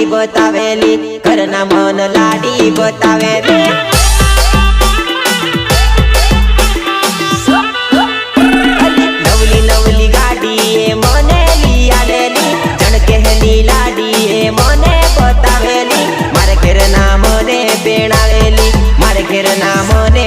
લાડી બતાવેલી ઘરના મન લાડી બતાવેલી નવલી નવલી ગાડી એ મને લઈ આલેલી જણકેલી લાડી એ મને બતાવેલી મારે ઘેરના મને પેણાવેલી મારે ઘેરના મને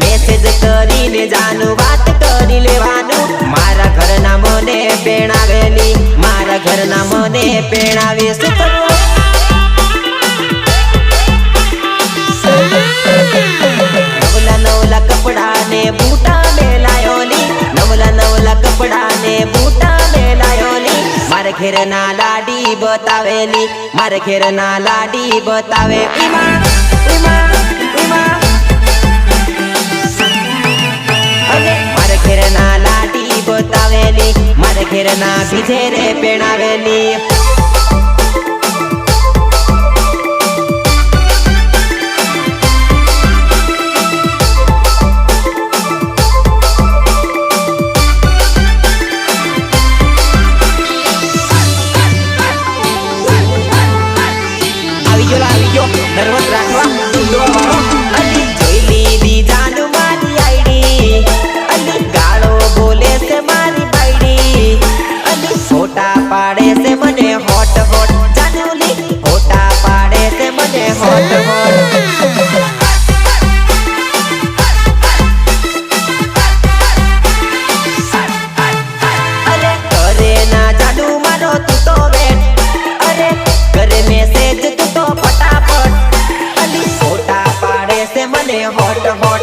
મેસેજ કરીને જાનું, વાત કરી લેવાનું. મારા ઘરના મને પેણાવેલી, મારા ઘરના મને પેણાવી નવલા કપડા ને બૂટા મેલાયોલી, નવલા નવલા કપડા ને બૂટા મેલાયોલી. મારે ઘેર ના લાડી બતાવેલી, મારે ઘેર ના લાડી બતાવે ઈમા મારે ઘેર ના બીજે રે પેણાવેલી. આવી ગયો લા, આવી ગયો. નર્વસ રાખવા. ઊંડો વાળો અલી hot, hot.